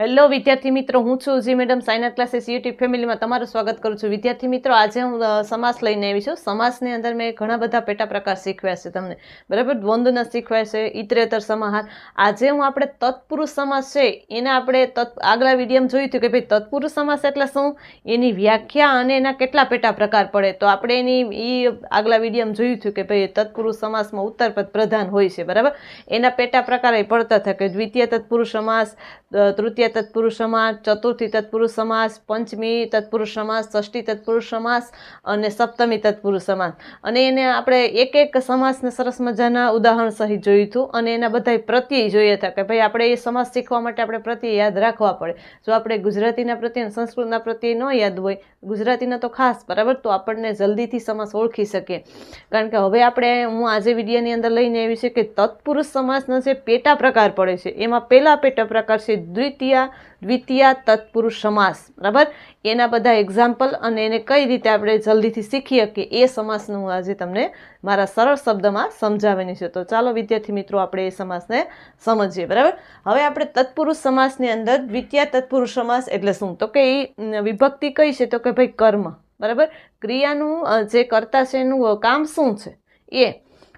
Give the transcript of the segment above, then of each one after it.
Hello વિદ્યાર્થી મિત્રો હું છું જી મેડમ સાઇનર ક્લાસીસ યુટ્યુબ ફેમિલીમાં તમારું સ્વાગત કરું છું. વિદ્યાર્થી મિત્રો આજે હું સમાસ લઈને આવી છું. સમાસની અંદર મેં ઘણા બધા પેટા પ્રકાર શીખવ્યા છે તમને. બરાબર? દ્વંદ્વના શીખવ્યા છે ઇતરેતર સમાહાર. આજે હું આપણે તત્પુરુષ સમાસ છે એને આપણે તત્ આગલા વિડીયોમાં જોયું હતું કે ભાઈ તત્પુરુષ સમાસ એટલે શું? એની વ્યાખ્યા અને એના કેટલા પેટા પ્રકાર પડે? તો આપણે એની એ આગલા વિડીયોમાં જોયું હતું કે ભાઈ તત્પુરુષ સમાસમાં ઉત્તરપદ પ્રધાન હોય છે બરાબર? એના પેટા પ્રકાર પડતા થાય કે દ્વિતીય તત્પુરુષ સમાસ અ, તૃતીય તત્પુરુષ સમાસ ચતુર્થી તત્પુરુષ સમાસ પંચમી તત્પુરુષ સમાસ ષષ્ઠી તત્પુરુષ સમાસ અને સપ્તમી તત્પુરુષ સમાસ. અને એને આપણે એક એક સમાસને સરસ મજાના ઉદાહરણ સહિત જોયું હતું અને એના બધાય પ્રત્યય જોઈએ હતા કે ભાઈ આપણે એ સમાસ શીખવા માટે આપણે પ્રત્યય યાદ રાખવા પડે. જો આપણે ગુજરાતીના પ્રત્યે સંસ્કૃતના પ્રત્યે ન યાદ હોય, ગુજરાતીના તો ખાસ, બરાબર? તો આપણને જલ્દીથી સમાસ ઓળખી શકીએ. કારણ કે હવે આપણે, હું આજે વિડીયાની અંદર લઈને આવી છે કે તત્પુરુષ સમાસના જે પેટા પ્રકાર પડે છે, એમાં પહેલા પેટા પ્રકાર છે દ્વિતીય દ્વિતીય, તત્પુરુષ સમાસ. બરાબર? એના બધા એક્ઝામ્પલ અને એને કઈ રીતે આપણે જલ્દીથી શીખી શકીએ એ સમાસનું હું આજે તમને મારા સરળ શબ્દમાં સમજાવવાની છે. તો ચાલો વિદ્યાર્થી મિત્રો, આપણે એ સમાસને સમજીએ. બરાબર? હવે આપણે તત્પુરુષ સમાસની અંદર દ્વિતીય, તત્પુરુષ સમાસ એટલે શું? તો કે એ વિભક્તિ કઈ છે? તો કે ભાઈ કર્મ. બરાબર? ક્રિયાનું જે કરતા છે એનું કામ શું છે? એ.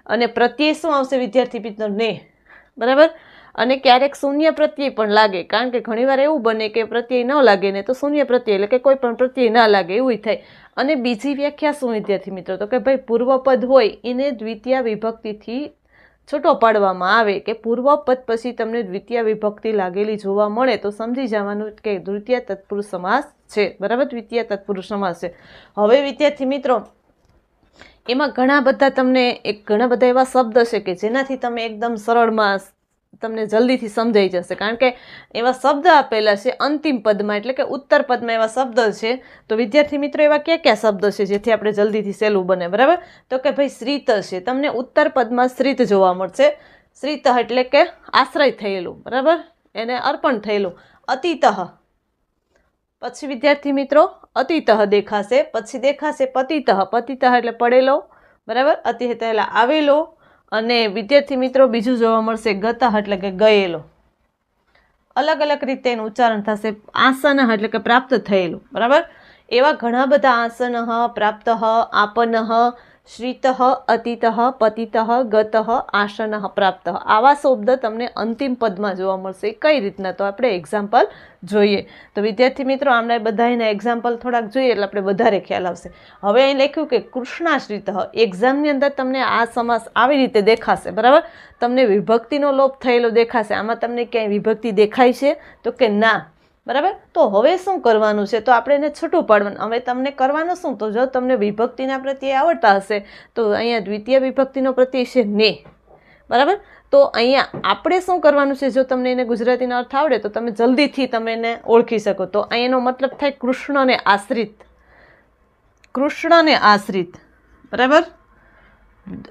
અને પ્રત્યય શું આવશે વિદ્યાર્થી મિત્રો? ને બરાબર? અને ક્યારેક શૂન્ય પ્રત્યય પણ લાગે. કારણ કે ઘણીવાર એવું બને કે પ્રત્યય ન લાગે ને તો શૂન્ય પ્રત્યય એટલે કે કોઈ પણ પ્રત્યય ના લાગે એવું થાય. અને બીજી વ્યાખ્યા શું વિદ્યાર્થી મિત્રો? તો કે ભાઈ પૂર્વપદ હોય એને દ્વિતીય વિભક્તિથી છૂટો પાડવામાં આવે કે પૂર્વપદ પછી તમને દ્વિતીય વિભક્તિ લાગેલી જોવા મળે તો સમજી જવાનું કે દ્વિતીય તત્પુરુષ સમાસ છે. બરાબર? દ્વિતીય તત્પુરુષ સમાસ છે. હવે વિદ્યાર્થી મિત્રો, એમાં ઘણા બધા તમને એક ઘણા બધા એવા શબ્દ છે કે જેનાથી તમે એકદમ સરળમાં તમને જલ્દીથી સમજાઈ જશે. કારણ કે એવા શબ્દ આપેલા છે અંતિમ પદમાં, એટલે કે ઉત્તર પદમાં એવા શબ્દ છે. તો વિદ્યાર્થી મિત્રો, એવા કયા કયા શબ્દ છે જેથી આપણે જલ્દીથી સહેલું બને, બરાબર? તો કે ભાઈ શ્રીત છે. તમને ઉત્તર પદમાં શ્રીત જોવા મળશે. શ્રીત એટલે કે આશ્રય થયેલું, બરાબર? એને અર્પણ થયેલું. અતિતઃ. પછી વિદ્યાર્થી મિત્રો, અતિતઃ દેખાશે. પછી દેખાશે પતિતઃ. પતિતઃ એટલે પડેલો, બરાબર? અતિ એટલે આવેલો. અને વિદ્યાર્થી મિત્રો, બીજું જોવા મળશે ગતઃ એટલે કે ગયેલો. અલગ અલગ રીતે એનું ઉચ્ચારણ થશે આસન એટલે કે પ્રાપ્ત થયેલું, બરાબર? એવા ઘણા બધા આસન પ્રાપ્ત આપન શ્રીત અતિતઃ પતિતઃ, ગતઃ આસન પ્રાપ્ત. આવા શબ્દ તમને અંતિમ પદમાં જોવા મળશે. કઈ રીતના? તો આપણે એક્ઝામ્પલ જોઈએ. તો વિદ્યાર્થી મિત્રો, આમના બધાના એક્ઝામ્પલ થોડાક જોઈએ એટલે આપણે વધારે ખ્યાલ આવશે. હવે અહીં લખ્યું કે કૃષ્ણાશ્રિત. એક્ઝામની અંદર તમને આ સમાસ આવી રીતે દેખાશે, બરાબર? તમને વિભક્તિનો લોપ થયેલો દેખાશે. આમાં તમને ક્યાંય વિભક્તિ દેખાય છે? તો કે ના. બરાબર? તો હવે શું કરવાનું છે? તો આપણે એને છૂટું પાડવાનું. હવે તમને કરવાનું શું? તો જો તમને વિભક્તિના પ્રત્યે આવડતા હશે, તો અહીંયા દ્વિતીય વિભક્તિનો પ્રત્યય છે ને. બરાબર? તો અહીંયા આપણે શું કરવાનું છે? જો તમને એને ગુજરાતીનો અર્થ આવડે, તો તમે જલ્દીથી તમે એને ઓળખી શકો. તો અહીંયાનો મતલબ થાય કૃષ્ણને આશ્રિત. કૃષ્ણને આશ્રિત. બરાબર?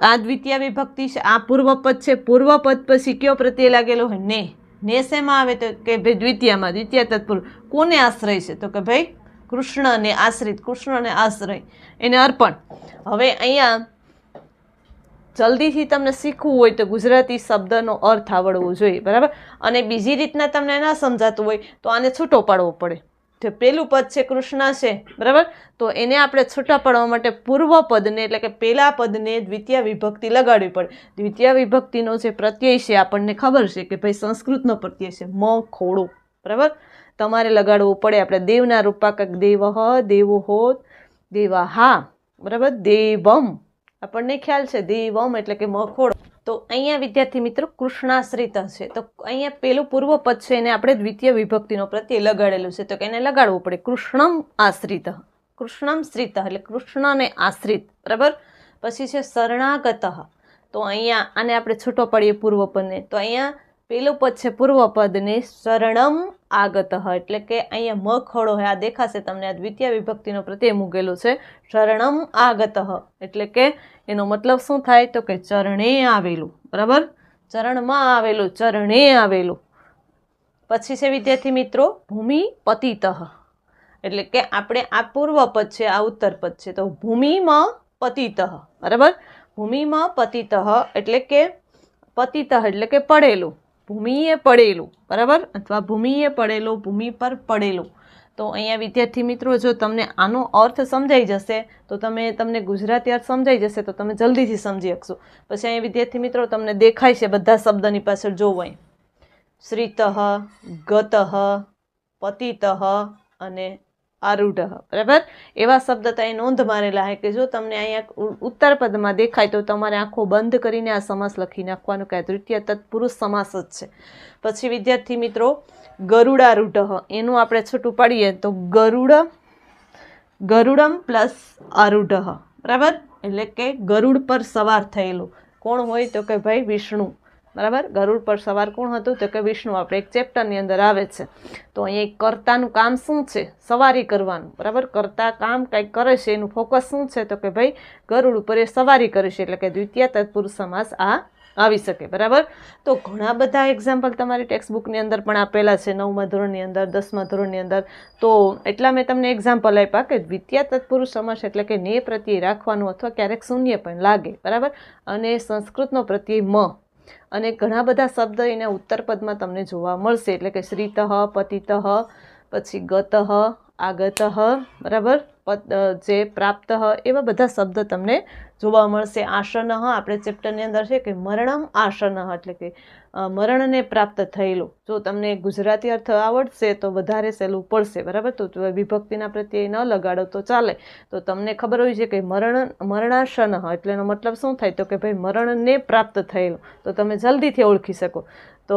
આ દ્વિતીય વિભક્તિ છે, આ પૂર્વપદ છે. પૂર્વપદ પછી કયો પ્રત્યય લાગેલો હોય? ને. ને શેમાં આવે તો કે ભાઈ દ્વિતીયમાં, દ્વિતીય તત્પુર કોને આશ્રય છે? તો કે ભાઈ કૃષ્ણને આશ્રિત, કૃષ્ણને આશ્રય. એને અર્પણ. હવે અહીંયા જલ્દીથી તમને શીખવું હોય તો ગુજરાતી શબ્દનો અર્થ આવડવો જોઈએ, બરાબર? અને બીજી રીતના તમને ના સમજાતું હોય તો આને છૂટો પાડવો પડે. જે પેલું પદ છે કૃષ્ણ છે, બરાબર? તો એને આપણે છૂટા પાડવા માટે પૂર્વ પદને એટલે કે પહેલા પદને દ્વિતીય વિભક્તિ લગાડવી પડે. દ્વિતીય વિભક્તિનો જે પ્રત્યય છે, આપણને ખબર છે કે ભાઈ સંસ્કૃતનો પ્રત્યય છે, મ ખોડો બરાબર? તમારે લગાડવું પડે. આપણે દેવના રૂપાકક દેવ દેવો હોત, દેવા હા, બરાબર? દેવમ. આપણને ખ્યાલ છે, દેવમ એટલે કે મખોડો તો અહીંયા વિદ્યાર્થી મિત્રો કૃષ્ણાશ્રિત છે તો અહીંયા પેલું પૂર્વ પદ છે એને આપણે દ્વિતીય વિભક્તિનો પ્રત્યય લગાડેલું છે. તો કે એને લગાડવું પડે. કૃષ્ણમ આશ્રિત. કૃષ્ણમ શ્રિત એટલે કૃષ્ણને આશ્રિત. બરાબર? પછી છે શરણાગત. તો અહીંયા આને આપણે છૂટો પાડીએ પૂર્વ પદને. તો અહીંયા પેલું પદ છે પૂર્વ પદને શરણમ આગત એટલે કે અહીંયા મ ખડો હોય આ દેખાશે તમને. આ દ્વિતીય વિભક્તિનો પ્રત્યય મૂકેલો છે. શરણમ આગત એટલે કે એનો મતલબ શું થાય? તો કે ચરણે આવેલું. બરાબર? ચરણમાં આવેલું, ચરણે આવેલું. પછી છે વિદ્યાર્થી મિત્રો, ભૂમિ પતિતઃ એટલે કે આપણે આ પૂર્વ પદ છે, આ ઉત્તર પદ છે. તો ભૂમિમાં પતિતઃ બરાબર? ભૂમિમાં પતિતઃ એટલે કે પતિતઃ એટલે કે પડેલું. ભૂમિએ પડેલું, બરાબર? અથવા ભૂમિએ પડેલો, ભૂમિ પર પડેલું. તો અહીંયા વિદ્યાર્થી મિત્રો, જો તમને આનો અર્થ સમજાઈ જશે, તો તમે, તમને ગુજરાતી અર્થ સમજાઈ જશે, તો તમે જલ્દીથી સમજી શકશો. પછી અહીંયા વિદ્યાર્થી મિત્રો, તમને દેખાય છે બધા શબ્દની પાછળ જોવાય શ્રીતઃ, ગતઃ, પતિતઃ અને આરૂઢ. બરાબર? એવા શબ્દ અહીં નોંધ મારેલા છે કે જો તમને અહીંયા ઉત્તર પદમાં દેખાય તો તમારે આંખો બંધ કરીને આ સમાસ લખી નાખવાનું કહે તૃતીય તત્પુરુષ સમાસ જ છે. પછી વિદ્યાર્થી મિત્રો, ગરુડારૂઢ. એનું આપણે છૂટું પાડીએ તો ગરુડ, ગરુડમ પ્લસ આરૂઢ. બરાબર? એટલે કે ગરુડ પર સવાર થયેલું. કોણ હોય તો કે ભાઈ વિષ્ણુ. બરાબર? ગરુડ પર સવાર કોણ હતું? તો કે વિષ્ણુ. આપણે એક ચેપ્ટરની અંદર આવે છે. તો અહીંયા કર્તાનું કામ શું છે? સવારી કરવાનું. બરાબર? કરતા કામ કંઈક કરે છે, એનું ફોકસ શું છે? તો કે ભાઈ, ગરુડ ઉપર એ સવારી કરે છે. એટલે કે દ્વિતીય તત્પુરુષ સમાસ આ આવી શકે. બરાબર? તો ઘણા બધા એક્ઝામ્પલ તમારી ટેક્સ્ટ બુકની અંદર પણ આપેલા છે. નવમા ધોરણની અંદર, દસમા ધોરણની અંદર. તો એટલા મેં તમને એક્ઝામ્પલ આપ્યા કે દ્વિતીય તત્પુરુષ સમાસ એટલે કે ને પ્રત્યય રાખવાનું અથવા ક્યારેક શૂન્ય પણ લાગે. બરાબર? અને સંસ્કૃતનો પ્રત્યય મ. અને ઘણા બધા શબ્દ એના ઉત્તર પદમાં તમને જોવા મળશે. એટલે કે શ્રીતઃ, પતિતઃ, પછી ગતઃ, આગતઃ, બરાબર? જે પ્રાપ્ત એવા બધા શબ્દ તમને જોવા મળશે. આસન આપણે ચેપ્ટરની અંદર છે કે મરણમ આસન એટલે કે મરણને પ્રાપ્ત થયેલું. જો તમને ગુજરાતી અર્થ આવડશે તો વધારે સહેલું પડશે, બરાબર? તો વિભક્તિના પ્રત્યે ન લગાડો તો ચાલે. તો તમને ખબર હોય છે કે મરણ, મરણાસન એટલે એનો મતલબ શું થાય? તો કે ભાઈ મરણને પ્રાપ્ત થયેલું. તો તમે જલ્દીથી ઓળખી શકો. તો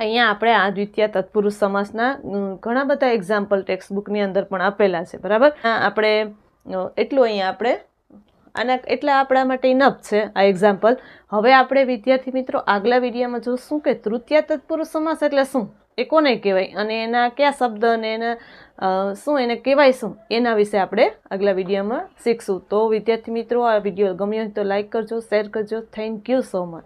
અહીંયા આપણે આ દ્વિતીય તત્પુરુષ સમાસના ઘણા બધા એક્ઝામ્પલ ટેક્સ્ટ બુકની અંદર પણ આપેલા છે, બરાબર? આપણે એટલું અહીંયા આપણે આના એટલા આપણા માટે ઇનફ છે આ એક્ઝામ્પલ હવે આપણે વિદ્યાર્થી મિત્રો, આગલા વિડીયામાં જોશું કે તૃતીય તત્પુરુષ સમાસ એટલે શું? એ કોને કહેવાય? અને એના કયા શબ્દ અને એના શું એને કહેવાય શું? એના વિશે આપણે આગલા વિડીયોમાં શીખશું. તો વિદ્યાર્થી મિત્રો, આ વીડિયો ગમ્યો હોય તો લાઈક કરજો, શેર કરજો. Thank you so much